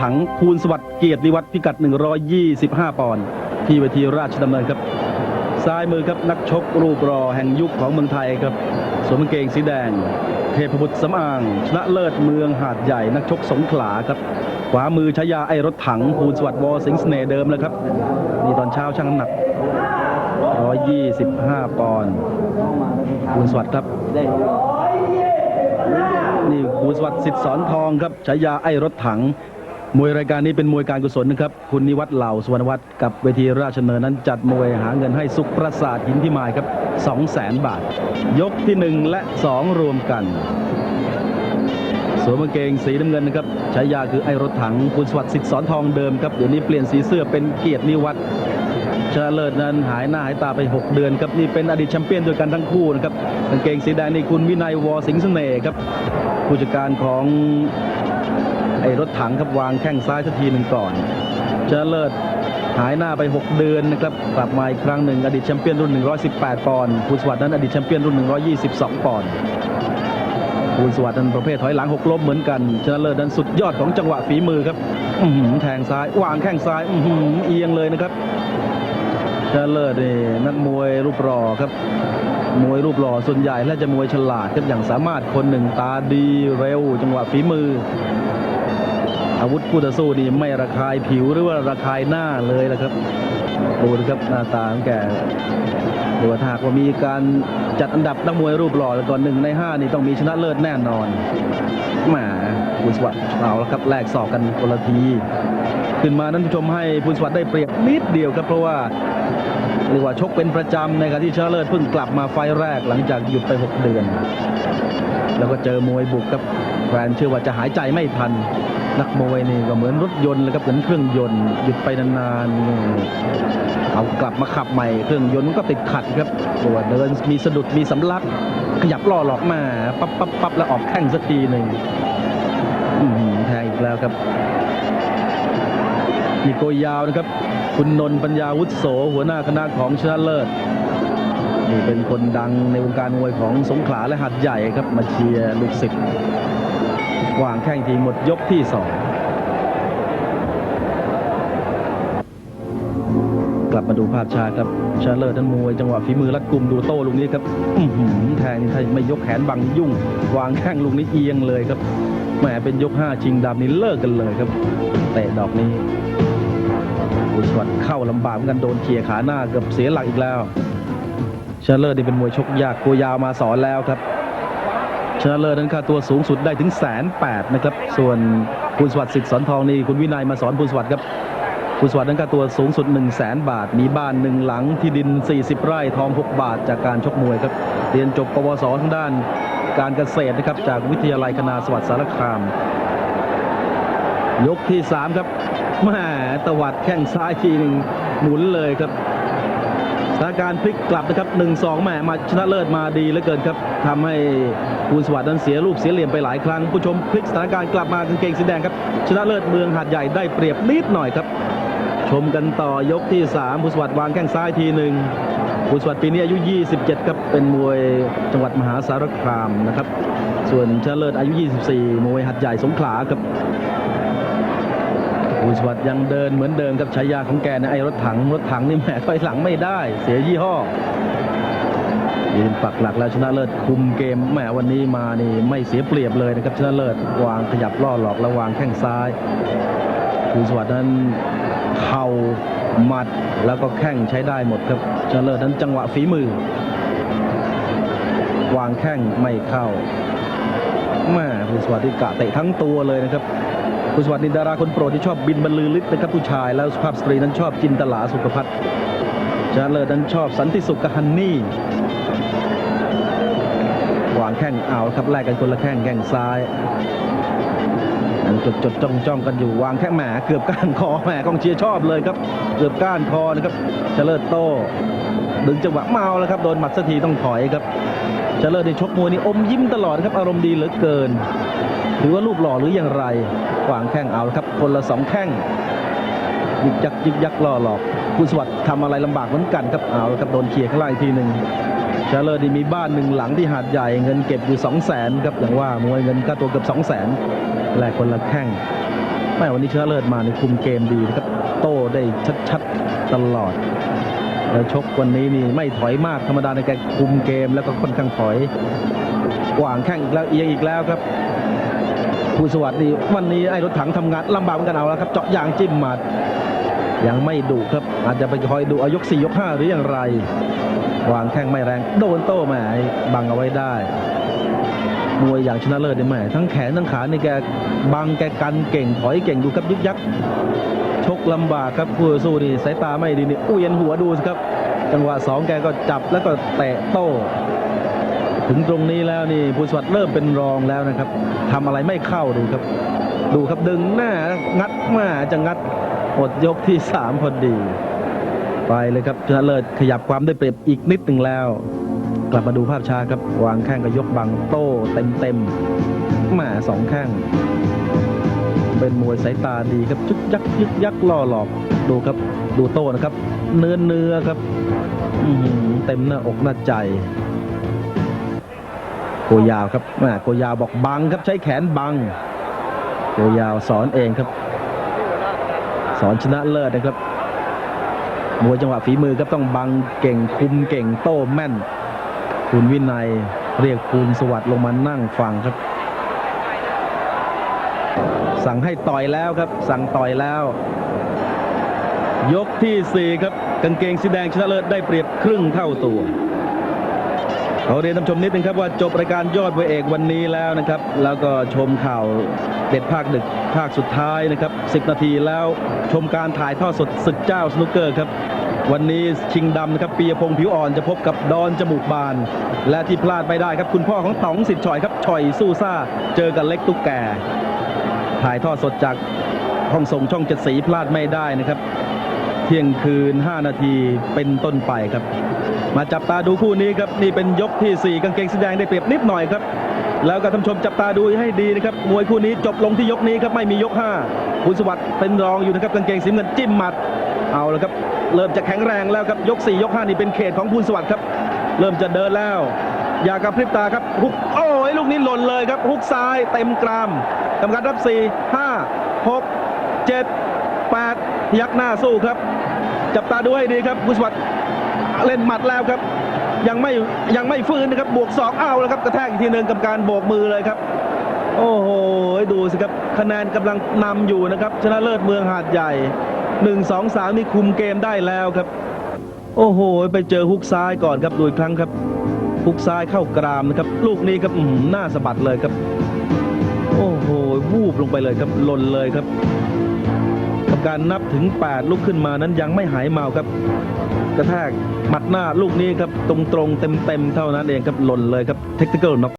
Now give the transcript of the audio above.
ถังคูณสวัสดิ์เกียรติวัฒน์พิกัด 125 ปอนด์ที่เวทีราชดำเนินครับ ซ้ายมือครับนักชกรูปรอแห่งยุคของเมืองไทยครับสวมกางเกงสีแดง เทพบุตรสำอาง ชนะเลิศเมืองหาดใหญ่นักชกสงขลาครับ ขวามือชายาไอรถถังคูณสวัสดิ์วอสิงห์เสน่เดิมแล้วครับนี่ตอนเช้าช่างน้ำหนัก 125 ปอนด์คูณสวัสดิ์ครับนี่คูณสวัสดิ์สิทธิ์สอนทองครับฉายาไอรถถัง มวยรายการนี้เป็นมวยการกุศลนะครับ คุณนิวัฒน์เหล่าสุวรรณวัฒน์กับเวทีราชเนินนั้นจัดมวยหาเงินให้สุขประสาทหินพิมายครับ 2 0 0แสนบาท ยกที่ 1 และ 2 รวมกันสวมกางเกงสีน้ำเงินนะครับฉายาคือไอ้รถถังคุณสวัสดิ์สิทธิ์สอนทองเดิมครับเดี๋ยวนี้เปลี่ยนสีเสื้อเป็นเกียรตินิวัฒน์ชนะเลิศนั้นหายหน้าหายตาไป 6 เดือนครับนี่เป็นอดีตแชมเปี้ยนด้วยกันทั้งคู่นะครับกางเกงสีแดงนี่คุณวินัยวอสิงห์เสน่ห์ครับผู้จัดการของ ไอ้รถถังครับวางแข้งซ้ายสักทีหนึ่งก่อนชนะเลิศหายหน้าไป 6 เดือนนะครับกลับมาอีกครั้งหนึ่งอดีตแชมเปี้ยนรุ่น 118 ปอนด์คุณสวัสดิ์นั้นอดีตแชมเปี้ยนรุ่น 122 ปอนด์คุณสวัสดิ์นั้นประเภทถอยหลังหกล้มเหมือนกันชนะเลิศนั้นสุดยอดของจังหวะฝีมือครับอื้อหือแทงซ้ายวางแข้งซ้ายอื้อเอียงเลยนะครับชนะเลิศนี่นักมวยรูปรอครับมวยรูปหล่อส่วนใหญ่และจะมวยฉลาดครับอย่างสามารถคนหนึ่งตาดีเร็ว จังหวะฝีมือ อาวุธคู่ต่อสู้นี่ไม่ระคายผิวหรือว่าระคายหน้าเลยนะครับดูนะครับหน้าตาของแกหรือว่าถ้ากว่ามีการจัดอันดับนักมวยรูปหล่อแล้วก่อนหนึ่งในห้านี่ต้องมีชนะเลิศแน่นอนแหมคุณสวัสดิ์เอาล้วครับแลกศอกกันคนละทีขึ้นมานั้นผู้ชมให้คุณสวัสดิ์ได้เปรียบนิดเดียวครับเพราะว่าเรียกว่าชกเป็นประจำในการที่ชนะเลิศเพิ่งกลับมาไฟแรกหลังจากหยุดไป 6 เดือน แล้วก็เจอมวยบุกครับแฟนเชื่อว่าจะหายใจไม่ทัน นักมวยนี่ก็เหมือนรถยนต์เลยครับเหมือนเครื่องยนต์หยุดไปนานๆเอากลับมาขับใหม่เครื่องยนต์มันก็ติดขัดครับตัวเดินมีสะดุดมีสำลัก ขยับล่อหลอกมาปั๊บปั๊บปั๊บแล้วออกแข้งสักทีหนึ่งแทงอีกแล้วครับมีโกยาวนะครับ คุณนนท์ปัญญาวุฒโส หัวหน้าคณะของชนะเลิศนี่เป็นคนดังในวงการมวยของสงขลาและหัดใหญ่ครับ มาเชียร์ลูกศิษย์ วางแข้งทีหมดยกที่สองกลับมาดูภาพชาครับชาเลอร์นั้นมวยจังหวะฝีมือรัดกลุ่มดูโต้ลูกนี้ครับอืแทงนี่ถ้าไม่ยกแขนบังยุ่ง วางแข้งลูกนี้เอียงเลยครับแหมเป็นยก5ชิงดำนี่เลิกกันเลยครับเตะดอกนี้คุณสวัสดิ์เข้าลำบากเหมือนกันโดนเขี่ยขาหน้าเกือบเสียหลักอีกแล้วชนะเลิศนี่เป็นมวยชกยากตัวยาวมาสอนแล้วครับ ชนะเลิศนั้นค่าตัวสูงสุดได้ถึงแสนแปดนะครับ ส่วนคุณสวัสดิ์สิทธิ์สอนทองนี่คุณวินัยมาสอนคุณสวัสดิ์ครับคุณสวัสดิ์นั้นค่าตัวสูงสุด 1 0 0 0 0แสนบาท มีบ้านหนึ่งหลังที่ดิน 40 ไร่ทอง 6 บาท จากการชกมวยครับ เรียนจบปวสทางด้านการเกษตรนะครับ จากวิทยาลัยคณาสวัสดิ์สารคาม ยกที่ 3 ครับแหม่ตวัดแข้งซ้ายทีหนึ่งหมุนเลยครับ สถานการณ์พลิกกลับนะครับ 1-2แหมมาชนะเลิศมาดีเหลือเกินครับทำให้ภูลสวัสดิ์นั้นเสียลูกเสียเหลี่ยมไปหลายครั้ง ผู้ชมพลิกสถานการณ์กลับมากางเกงสีแดงครับ ชนะเลิศเมืองหาดใหญ่ได้เปรียบนิดหน่อยครับ ชมกันต่อยกที่3ภูลสวัสดิ์วางแข้งซ้ายทีหนึ่งภูลสวัสดิ์ปีนี้อายุ 27 ครับ เป็นมวยจังหวัดมหาสารคามนะครับ ส่วนชนะเลิศอายุ 24 มวยหัดใหญ่สงขลาครับ คุณสวัสดิ์ยังเดินเหมือนเดิมกับฉายาของแกนะไอ้รถถังรถถังนี่แหมถอยหลังไม่ได้ เสียยี่ห้อยืนปักหลักแล้วชนะเลิศคุมเกมแหมวันนี้มานี่ไม่เสียเปรียบเลยนะครับชนะเลิศวางขยับล่อหลอกแล้วางแข้งซ้ายคุณสวัสดิ์นั้นเข่าหมัดแล้วก็แข้งใช้ได้หมดครับชนะเลิศนั้นจังหวะฝีมือ วางแข้งไม่เข้าแม่คุณสวัสดิ์นี่กะเตะทั้งตัวเลยนะครับ คุณสวัสดินดาราคนโปรดที่ชอบบินบรรลือฤทธิ์นะครับผู้ชาย แล้วสุภาพสตรีนั้นชอบจินตลาสุขพัฒน์ชาเลอร์นั้นชอบสันติสุขกับฮันนี่วางแข้งเอาครับแลกกันคนละแข้งแข้งซ้ายยังจดจดจ้องจ้องกันอยู่วางแข้งแหมเกือบก้านคอแหมกองเชียร์ชอบเลยครับ เกือบก้านคอนะครับชาเลอร์โต้ดึงจังหวะเมาแล้วครับโดนหมัดสักทีต้องถอยครับชาเลอร์ในชกมวยนี่อมยิ้มตลอดครับอารมณ์ดีเหลือเกิน ถือว่ารูปหล่อหรืออย่างไรขวางแข้งเอาครับ คนละสองแข้งยึกยักยึกยักล่อหลอกคุณสวัสดิ์ทำอะไรลำบากเหมือนกันครับเอาละครับโดนเขี่ยข้างล่างอีกทีหนึ่งชาเลอร์ดีมีบ้านหนึ่งหลังที่หาดใหญ่เงินเก็บอยู่ 2 0 0แสนครับอย่างว่ามวยเงินค่าตัวเกือบ2 0 0แสนแลกคนละแข้งแม่วันนี้ชนะเลิศมาในคุมเกมดีนะครับโต้ได้ชัดๆตลอดแล้วชกวันนี้นี่ไม่ถอยมากธรรมดาในแกคุมเกมแล้วก็ค่อนข้างถอยกว่างแข้งอีกแล้วเอียงอีกแล้วครับ ผู้สวัสดีวันนี้ไอ้รถถังทำงานลำบากเหมือนกันเอาแล้วครับ เจาะยางจิ้มหมัด ยังไม่ดุครับ อาจจะไปคอยดูอายก4ยก5หรืออย่างไร วางแข้งไม่แรง โดนโต้แหมบังเอาไว้ได้มวยอย่างชนะเลิศเนี่ยแหมทั้งแขนทั้งขานี่แกบังแกกันเก่งถอยเก่งดูครับยึกยักชกลำบากครับคู่สู้นี่สายตาไม่ดีนี่อุ้ยเย็นหัวดูสิครับ จังหวะสองแกก็จับแล้วก็เตะโต้ ถึงตรงนี้แล้วนี่ภูสวัสดิ์เริ่มเป็นรองแล้วนะครับทำอะไรไม่เข้าดูครับ ดูครับดึงหน้างัดมาจะงัดหมดยกที่สามพอดี ไปเลยครับชนะเลิศขยับความได้เปรียบอีกนิดหนึ่งแล้ว กลับมาดูภาพช้าครับ วางแข้งก็ยกบังโต้เต็มเต็มหมาสองแข้งเป็นมวยสายตาดีครับยึกยักยึกยักล่อหลอกดูครับ ดูโต้นะครับ เนื้อเนื้อครับเต็มหน้าอกหน้าใจ โกยาวครับแม่โกยาวบอกบังครับใช้แขนบังโกยาวสอนเองครับ สอนชนะเลิศนะครับมวยจังหวะฝีมือครับต้องบังเก่งคุมเก่งโต้แม่น คุณวินัยเรียกภูมิสวัสดิ์ลงมานั่งฟังครับ สั่งให้ต่อยแล้วครับ สั่งต่อยแล้ว ยกที่ 4 ครับกางเกงสีแดงชนะเลิศได้เปรียบครึ่งเท่าตัว ขอเรียนท่านชมนิดนึงครับว่าจบรายการยอดมวยเอกวันนี้แล้วนะครับ แล้วก็ชมข่าวเด็ดภาคดึกภาคสุดท้ายนะครับ 10 นาทีแล้วชมการถ่ายทอดสดศึกเจ้าสนุกเกอร์ครับ วันนี้ชิงดำนะครับปียพงษ์ผิวอ่อนจะพบกับดอนจมูกบาน และที่พลาดไม่ได้ครับ คุณพ่อของต๋องสิทธิ์ชอยครับชอยสู้ซ่า เจอกับเล็กตุ๊กแกถ่ายทอดสดจากห้องส่งช่องเจ็ดสีพลาดไม่ได้นะครับ เที่ยงคืน 5 นาทีเป็นต้นไปครับ มาจับตาดูคู่นี้ครับนี่เป็นยกทีสี่ 4 กางเกงสีแดงได้เปรียบนิดหน่อยครับ แล้วก็ท่านชมจับตาดูให้ดีนะครับมวยคู่นี้จบลงที่ยกนี้ครับไม่มียก 5 คุณสวัสดิ์เป็นรองอยู่นะครับกางเกงสีเงินจิ้มหมัดเอาล้วครับเริ่มจะแข็งแรงแล้วครับยก 4 ยก 5 นี่เป็นเขตของคุณสวัสดิ์ครับ เริ่มจะเดินแล้ว อย่ากระพริบตาครับฮุกโอ้ยลูกนี้หล่นเลยครับฮุกซ้ายเต็มกรามกรรมการรับ 4 5 6 7 8ยักหน้าสู้ครับ จับตาดูให้ดีครับคุณสวัสดิ์ เล่นหมัดแล้วครับ ยังไม่ยังไม่ฟื้นนะครับ บวกสองเอาแล้วครับกระแทกอีกทีหนึ่งกับการโบกมือเลยครับ โอ้โหดูสิครับคะแนนกำลังนำอยู่นะครับ ชนะเลิศเมืองหาดใหญ่1 2 3นี่คุมเกมได้แล้วครับ โอ้โห ไปเจอฮุกซ้ายก่อนครับดูอีกครั้งครับฮุกซ้ายเข้ากรามนะครับ ลูกนี้ครับอื้อหือหน้าสะบัดเลยครับ โอ้โหวูบลงไปเลยครับหล่นเลยครับ การนับถึง 8 ลุกขึ้นมานั้นยังไม่หายเมาครับ กระแทกหมัดหน้าลูกนี้ครับตรงๆเต็มๆเท่านั้นเองครับหล่นเลยครับเทคนิคอลน็อก